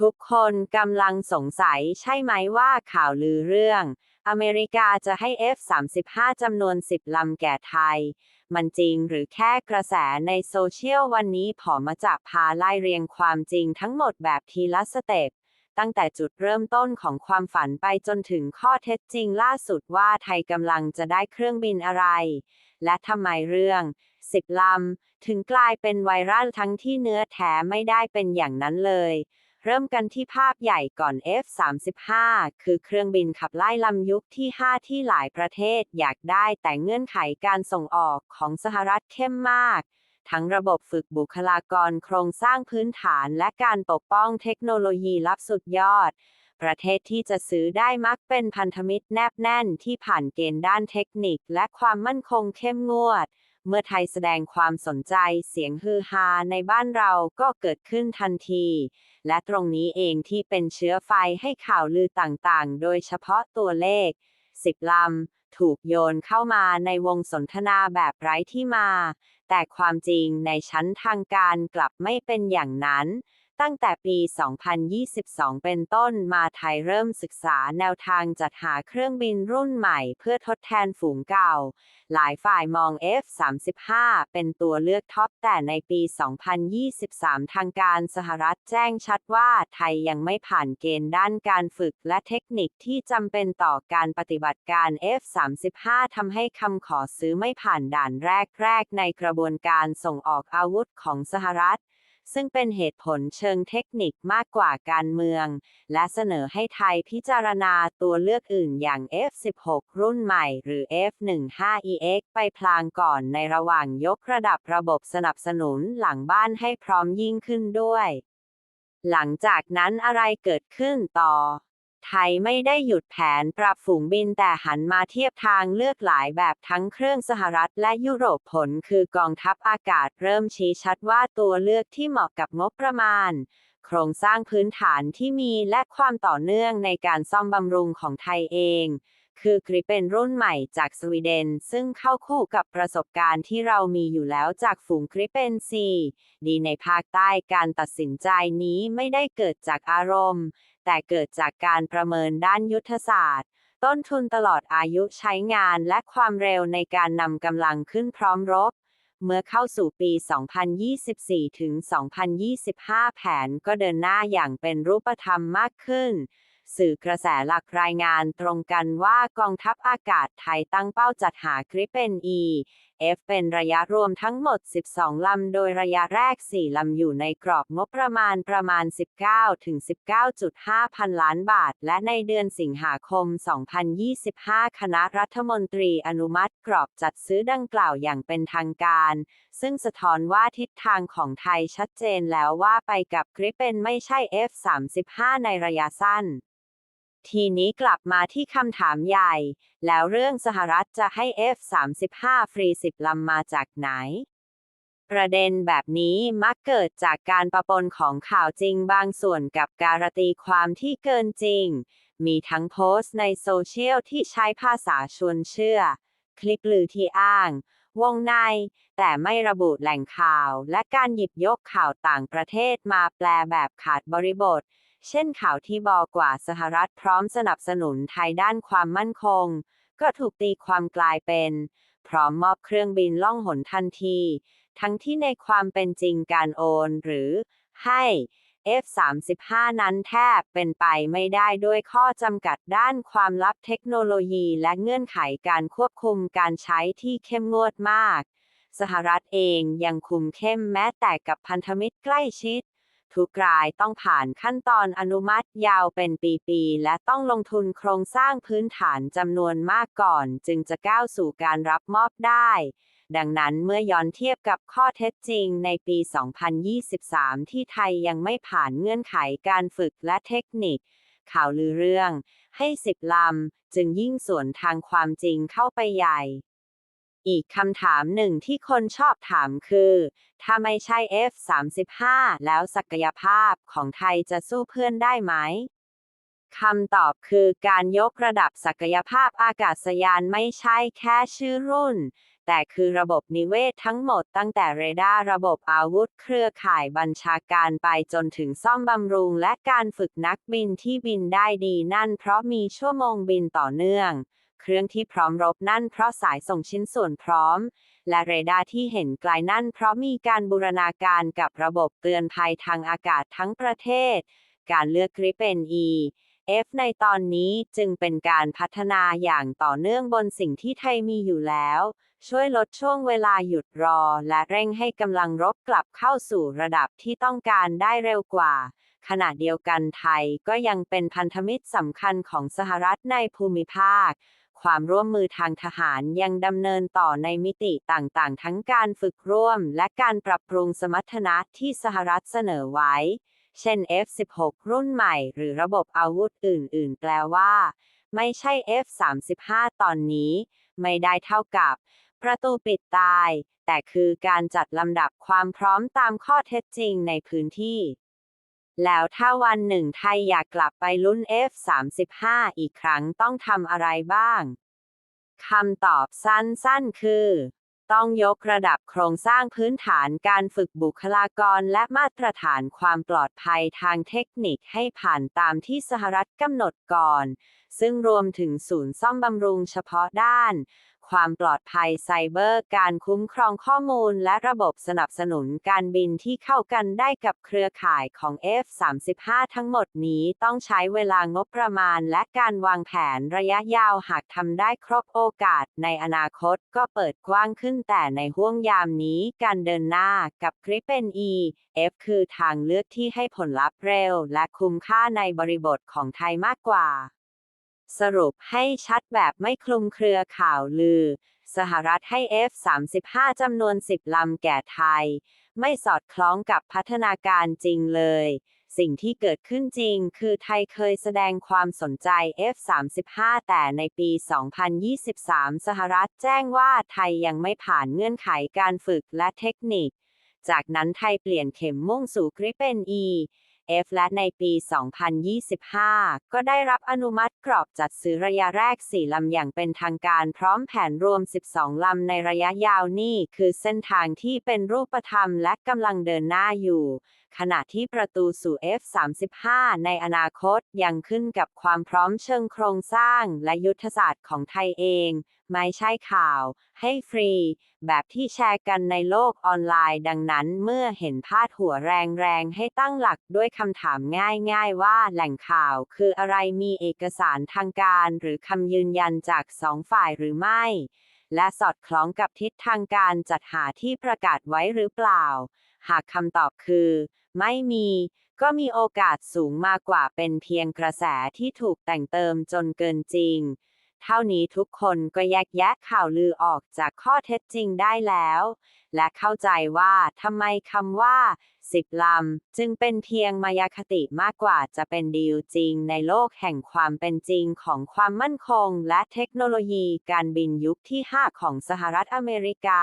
ทุกคนกำลังสงสัยใช่ไหมว่าข่าวลือเรื่อง อเมริกาจะให้ F-35 จำนวน 10 ลำแก่ไทย มันจริงหรือแค่กระแสในโซเชียลวันนี้ผอมาจากพาไล่เรียงความจริงทั้งหมดแบบทีละสเต็ปตั้งแต่จุดเริ่มต้นของความฝันไปจนถึงข้อเท็จจริงล่าสุดว่าไทยกำลังจะได้เครื่องบินอะไร และทำไมเรื่อง 10 ลำ ถึงกลายเป็นไวรัลทั้งที่เนื้อแท้ไม่ได้เป็นอย่างนั้นเลย เริ่มกันที่ภาพใหญ่ก่อน F-35 คือเครื่องบินขับไล่ลำยุคที่ 5 ที่หลายประเทศอยากได้แต่เงื่อนไขการส่งออกของสหรัฐเข้มมาก ทั้งระบบฝึกบุคลากรโครงสร้างพื้นฐานและการปกป้องเทคโนโลยีลับสุดยอด ประเทศที่จะซื้อได้มักเป็นพันธมิตรแนบแน่นที่ผ่านเกณฑ์ด้านเทคนิคและความมั่นคงเข้มงวด เมื่อไทยแสดงความสนใจเสียงฮือฮาในบ้านเราก็เกิดขึ้นทันที และตรงนี้เองที่เป็นเชื้อไฟให้ข่าวลือต่างๆ โดยเฉพาะตัวเลข 10 ลำ ถูกโยนเข้ามาในวงสนทนาแบบไร้ที่มา แต่ความจริงในชั้นทางการกลับไม่เป็นอย่างนั้น ตั้งแต่ปี 2022 เป็นต้นมาไทยเริ่มศึกษาแนวทางจัดหาเครื่องบินรุ่นใหม่เพื่อทดแทนฝูงเก่า หลายฝ่ายมอง F-35 เป็นตัวเลือกท็อป แต่ในปี 2023 ทางการสหรัฐแจ้งชัดว่าไทยยังไม่ผ่านเกณฑ์ด้านการฝึกและเทคนิคที่จำเป็นต่อการปฏิบัติการ F-35 ทำให้คำขอซื้อไม่ผ่านด่านแรกๆ ในกระบวนการส่งออกอาวุธของสหรัฐ ซึ่งเป็นเหตุผลเชิงเทคนิคมากกว่าการเมือง และเสนอให้ไทยพิจารณาตัวเลือกอื่นอย่าง F16 รุ่นใหม่ หรือ F15EX ไปพลางก่อนในระหว่างยกระดับระบบสนับสนุนหลังบ้านให้พร้อมยิ่งขึ้นด้วย หลังจากนั้นอะไรเกิดขึ้นต่อ ไทยไม่ได้หยุดแผนปรับฝูงบินแต่หันมาเทียบทางเลือกหลายแบบทั้งเครื่องสหรัฐและยุโรปผลคือกองทัพอากาศเริ่มชี้ชัดว่าตัวเลือกที่เหมาะกับงบประมาณ โครงสร้างพื้นฐานที่มีและความต่อเนื่องในการซ่อมบำรุงของไทยเอง คือกริเป็นรุ่นใหม่จากสวีเดน ซึ่งเข้าคู่กับประสบการณ์ที่เรามีอยู่แล้วจากฝูงกริเป็นซีดีในภาคใต้การตัดสินใจนี้ไม่ได้เกิดจากอารมณ์ แต่เกิดจากการประเมินด้านยุทธศาสตร์ ต้นทุนตลอดอายุใช้งานและความเร็วในการนำกำลังขึ้นพร้อมรบ เมื่อเข้าสู่ปี 2024 ถึง 2025 แผนก็เดินหน้าอย่างเป็นรูปธรรมมากขึ้น สื่อกระแสหลักรายงานตรงกันว่ากองทัพอากาศไทยตั้งเป้าจัดหากริปเป็น E F เป็นระยะรวมทั้งหมด 12 ลำ โดยระยะแรก 4 ลำ อยู่ในกรอบงบประมาณประมาณ 19 ถึง 19.5 พันล้านบาท และในเดือนสิงหาคม 2025 คณะรัฐมนตรีอนุมัติกรอบจัดซื้อดังกล่าวอย่างเป็นทางการ ซึ่งสะท้อนว่าทิศทางของไทยชัดเจนแล้วว่าไปกับกริปเป็นไม่ใช่ F-35 ในระยะสั้น ทีนี้กลับมาที่คำถามใหญ่ แล้วเรื่องสหรัฐจะให้ F-35 ฟรี 10 ลำมาจากไหน ประเด็นแบบนี้มักเกิดจากการประปนของข่าวจริงบางส่วนกับการตีความที่เกินจริง มีทั้งโพสต์ในโซเชียลที่ใช้ภาษาชวนเชื่อ คลิปลือที่อ้าง วงใน แต่ไม่ระบุแหล่งข่าว และการหยิบยกข่าวต่างประเทศมาแปลแบบขาดบริบท เช่นข่าวที่บอกว่าสหรัฐพร้อมสนับสนุนไทยด้านความมั่นคง ก็ถูกตีความกลายเป็น พร้อมมอบเครื่องบินล่องหนทันที ทั้งที่ในความเป็นจริงการโอน หรือให้ F-35 นั้นแทบเป็นไปไม่ได้ด้วยข้อจำกัดด้านความลับเทคโนโลยีและเงื่อนไขการควบคุมการใช้ที่เข้มงวดมาก สหรัฐเองยังคุมเข้มแม้แต่กับพันธมิตรใกล้ชิด ทุกรายต้องผ่านขั้นตอนอนุมัติยาวเป็นปีๆ และต้องลงทุนโครงสร้างพื้นฐานจำนวนมากก่อน จึงจะก้าวสู่การรับมอบได้ ดังนั้นเมื่อย้อนเทียบกับข้อเท็จจริงในปี 2023 ที่ไทยยังไม่ผ่านเงื่อนไขการฝึกและเทคนิค ข่าวลือเรื่อง ให้สิบลำ จึงยิ่งสวนทางความจริงเข้าไปใหญ่ อีกคำถามหนึ่งที่คนชอบถามคือ ถ้าไม่ใช่ F-35 แล้วศักยภาพของไทยจะสู้เพื่อนได้ไหมคำตอบคือการยกระดับศักยภาพอากาศยานไม่ใช่แค่ชื่อรุ่น แต่คือระบบนิเวศทั้งหมดตั้งแต่เรดาร์ระบบอาวุธเครือข่ายบัญชาการไปจนถึงซ่อมบำรุงและการฝึกนักบินที่บินได้ดีนั่นเพราะมีชั่วโมงบินต่อเนื่อง เครื่องที่พร้อมรบนั่นเพราะสายส่งชิ้นส่วนพร้อม และเรดาร์ที่เห็นไกลนั่นเพราะมีการบูรณาการกับระบบเตือนภัยทางอากาศทั้งประเทศ การเลือกกริปเป็น E F ในตอนนี้จึงเป็นการพัฒนาอย่างต่อเนื่องบนสิ่งที่ไทยมีอยู่แล้ว ช่วยลดช่วงเวลาหยุดรอ และเร่งให้กำลังรบกลับเข้าสู่ระดับที่ต้องการได้เร็วกว่า ขณะเดียวกันไทยก็ยังเป็นพันธมิตรสำคัญของสหรัฐในภูมิภาค ความร่วมมือทางทหารยังดำเนินต่อในมิติต่างๆ ทั้งการฝึกร่วม และการปรับปรุงสมรรถนะที่สหรัฐเสนอไว้ เช่น F-16 รุ่นใหม่ หรือระบบอาวุธอื่น ๆ แปลว่า ไม่ใช่ F-35 ตอนนี้ ไม่ได้เท่ากับ ประตูปิดตาย แต่คือการจัดลำดับความพร้อมตามข้อเท็จจริงในพื้นที่ แล้วถ้าวันหนึ่งไทยอยากกลับไปลุ้น F-35 อีกครั้งต้องทำอะไรบ้าง คำตอบสั้นๆ คือ ต้องยกระดับโครงสร้างพื้นฐานการฝึกบุคลากรและมาตรฐานความปลอดภัยทางเทคนิคให้ผ่านตามที่สหรัฐกำหนดก่อน ซึ่งรวมถึงศูนย์ซ่อมบำรุงเฉพาะด้าน ความปลอดภัยไซเบอร์ การคุ้มครองข้อมูล และระบบสนับสนุนการบินที่เข้ากันได้กับเครือข่ายของ F-35 ทั้งหมดนี้ต้องใช้เวลางบประมาณ และการวางแผนระยะยาวหากทำได้ครบโอกาส ในอนาคตก็เปิดกว้างขึ้นแต่ในห่วงยามนี้การเดินหน้ากับ Gripen E F คือทางเลือกที่ให้ผลลัพธ์เร็ว และคุ้มค่าในบริบทของไทยมากกว่า สรุปให้ชัดแบบไม่คลุมเครือข่าวลือ สหรัฐให้ F-35 จำนวน 10 ลำแก่ไทย ไม่สอดคล้องกับพัฒนาการจริงเลย สิ่งที่เกิดขึ้นจริงคือไทยเคยแสดงความสนใจ F-35 แต่ในปี 2023 สหรัฐแจ้งว่าไทยยังไม่ผ่านเงื่อนไขการฝึกและเทคนิค จากนั้นไทยเปลี่ยนเข็มมุ่งสู่ Gripen E F และในปี 2025 ก็ได้รับอนุมัติกรอบจัดซื้อระยะแรก 4 ลำอย่างเป็นทางการพร้อมแผนรวม 12 ลำในระยะยาวนี่คือเส้นทางที่เป็นรูปธรรมและกำลังเดินหน้าอยู่ขณะที่ประตูสู่ F-35 ในอนาคตยังขึ้นกับความพร้อมเชิงโครงสร้างและยุทธศาสตร์ของไทยเอง ไม่ใช่ข่าว ให้ฟรี แบบที่แชร์กันในโลกออนไลน์ ดังนั้นเมื่อเห็นพาดหัวแรงๆ ให้ตั้งหลักด้วยคำถามง่ายๆ ว่าแหล่งข่าวคืออะไรมีเอกสารทางการหรือคำยืนยันจากสองฝ่ายหรือไม่และสอดคล้องกับทิศทางการจัดหาที่ประกาศไว้หรือเปล่า หากคำตอบคือ ไม่มี ก็มีโอกาสสูงมากกว่าเป็นเพียงกระแสที่ถูกแต่งเติมจนเกินจริง เท่านี้ทุกคนก็แยกแยะข่าวลือออกจากข้อเท็จจริงได้แล้ว และเข้าใจว่าทำไมคำว่าสิบลำ จึงเป็นเพียงมายาคติมากกว่าจะเป็นดีลจริงในโลกแห่งความเป็นจริงของความมั่นคง และเทคโนโลยีการบินยุคที่ 5 ของสหรัฐอเมริกา